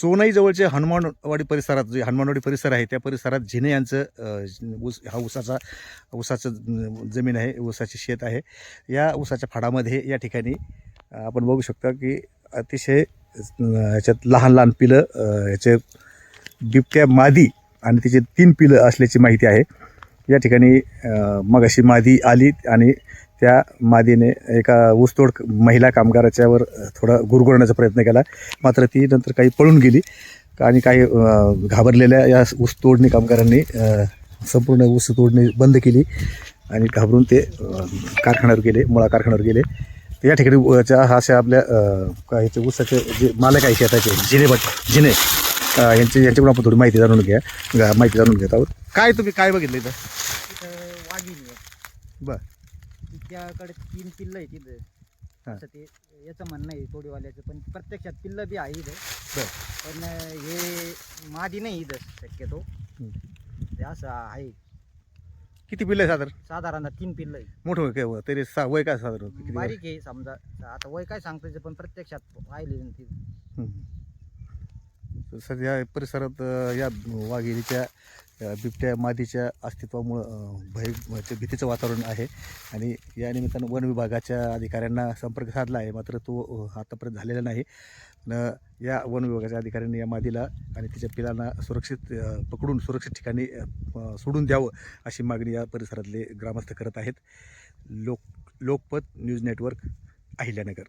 सोनई जवळचे हनुमानवाडी परिसरात जे हनुमानवाडी परिसर आहे त्या परिसरात झिने यांचं ऊस हा ऊसाचा ऊसाचं जमीन आहे ऊसाचे शेत आहे. या ऊसाच्या फाडामध्ये या ठिकाणी आपण बघू शकता की अतिशय ह्याच्यात याच्यात लहान लहान पिलं ह्याचे याचे बिबट्या मादी आणि तिचे तीन पिलं असल्याची माहिती आहे. या ठिकाणी मगाशी मादी आली आणि त्या मादीने एका ऊसतोड महिला कामगाराच्यावर थोडा गुरगुरण्याचा प्रयत्न केला. मात्र ती नंतर काही पळून गेली आणि काही घाबरलेल्या या ऊस तोडणी कामगारांनी संपूर्ण ऊस तोडणी बंद केली आणि घाबरून ते कारखान्यावर गेले मुळा कारखान्यावर गेले. तर या ठिकाणी ज्या हा अशा आपल्या ह्याचे ऊसाचे जे मालक आहे शेताचे जिने भट जिने यांचे यांच्याकडून आपण थोडी माहिती जाणून घ्या माहिती जाणून घेत आहोत. काय तुम्ही काय बघितलं इथं? तिथं वाघीण आहे बर. त्याकडे तीन पिल्लं आहे तिथं हा. असं ते याचं म्हणणं आहे तोडीवाल्याचं पण प्रत्यक्षात पिल्लं बी आहे इथं. बर. पण हे मादी नाही इथं शक्यतो. हम्म. ते असं आहे. किती पिल्लं आहे साधारण? साधारणतः तीन पिल्लं आहे मोठं काय व- तरी सा वय काय साधारण किती वय? बारीक आहे समजा. आता वय काय सांगतो पण प्रत्यक्षात पाहिले तिथं. हम्म. तर सध्या परिसरात अ, या वाघिणीच्या बिबट्या मादीच्या अस्तित्वामुळं भय भीतीचं वातावरण आहे. आणि या निमित्तानं वन विभागाच्या अधिकाऱ्यांना संपर्क साधला आहे. मात्र तो आतापर्यंत झालेला नाही. न या वन विभागाच्या अधिकाऱ्यांनी या मादीला आणि तिच्या पिलांना सुरक्षित पकडून सुरक्षित ठिकाणी सोडून द्यावं अशी मागणी या परिसरातले ग्रामस्थ करत आहेत. लोक लोकपत न्यूज नेटवर्क अहिल्यानगर.